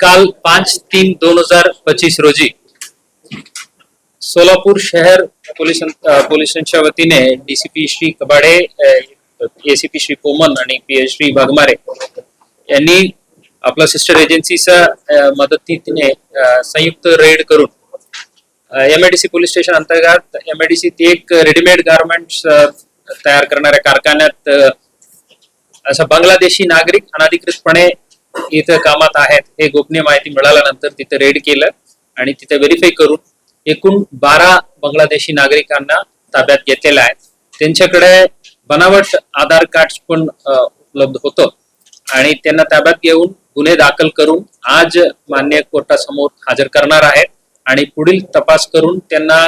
काल पाच तीन दोन हजार पच्चीस रोजी सोलापूर शहर पोलीस पोलिसांच्या वतीने डीसीपी श्री कबाडे एसीपी श्री पोमन आणि पी एच श्री वाघमारे यांनी आपल्या सिस्टर एजन्सीच्या मदतीने संयुक्त रेड करून एमआयडीसी पोलीस स्टेशन अंतर्गत एमआयडीसी एक रेडीमेड गारमेंट्स तयार करणाऱ्या कारखान्यात असा बांगलादेशी नागरिक अनधिकृतपणे इथं कामात आहेत हे गोपनीय माहिती मिळाल्यानंतर तिथे रेड केलं आणि तिथे व्हेरीफाय करून एकूण बारा बांगलादेशी नागरिकांना ताब्यात घेतलेला आहे. त्यांच्याकडे बनावट आधार कार्ड पण उपलब्ध होतं आणि त्यांना ताब्यात घेऊन गुन्हे दाखल करून आज मान्य कोर्टासमोर हजर करणार आहेत आणि पुढील तपास करून त्यांना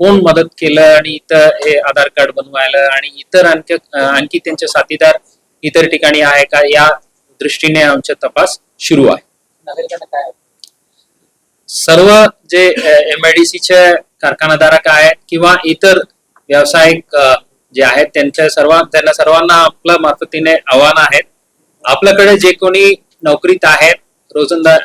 कोण मदत केलं आणि इथं हे आधार कार्ड बनवायला आणि इतर आणखी आणखी त्यांचे साथीदार इतर ठिकाणी आहे का या दृष्टीने आमचा तपास सुरू आहे. सर्व जे एम आय डी सीचे कारखानाधारक आहेत किंवा इतर व्यावसायिक जे आहेत त्यांच्या सर्व त्यांना सर्वांना आपल्या मार्फतीने आव्हान आहेत. आपल्याकडे जे कोणी नोकरीत आहेत रोजंदार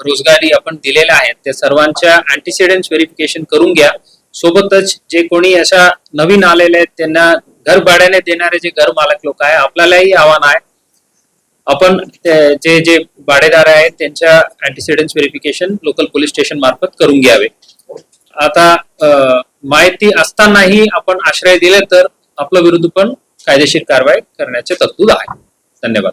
रोजगारी आपण दिलेल्या आहेत त्या सर्वांच्या अँटीसिडेंट व्हेरिफिकेशन करून घ्या. सोबतच जे कोणी अशा नवीन आलेले आहेत त्यांना घर भाड्याने देणारे जे घर मालक लोक आहे आपल्यालाही आव्हान आहे. आपण जे जे भाडेदार आहेत त्यांच्या antecedent verification local police station मार्फत करून घ्यावे. आता माहिती असतानाही आपण आश्रय दिले तर आपल्या विरुद्ध पण कायदेशीर कारवाई करण्याचे तरतूद आहे. धन्यवाद.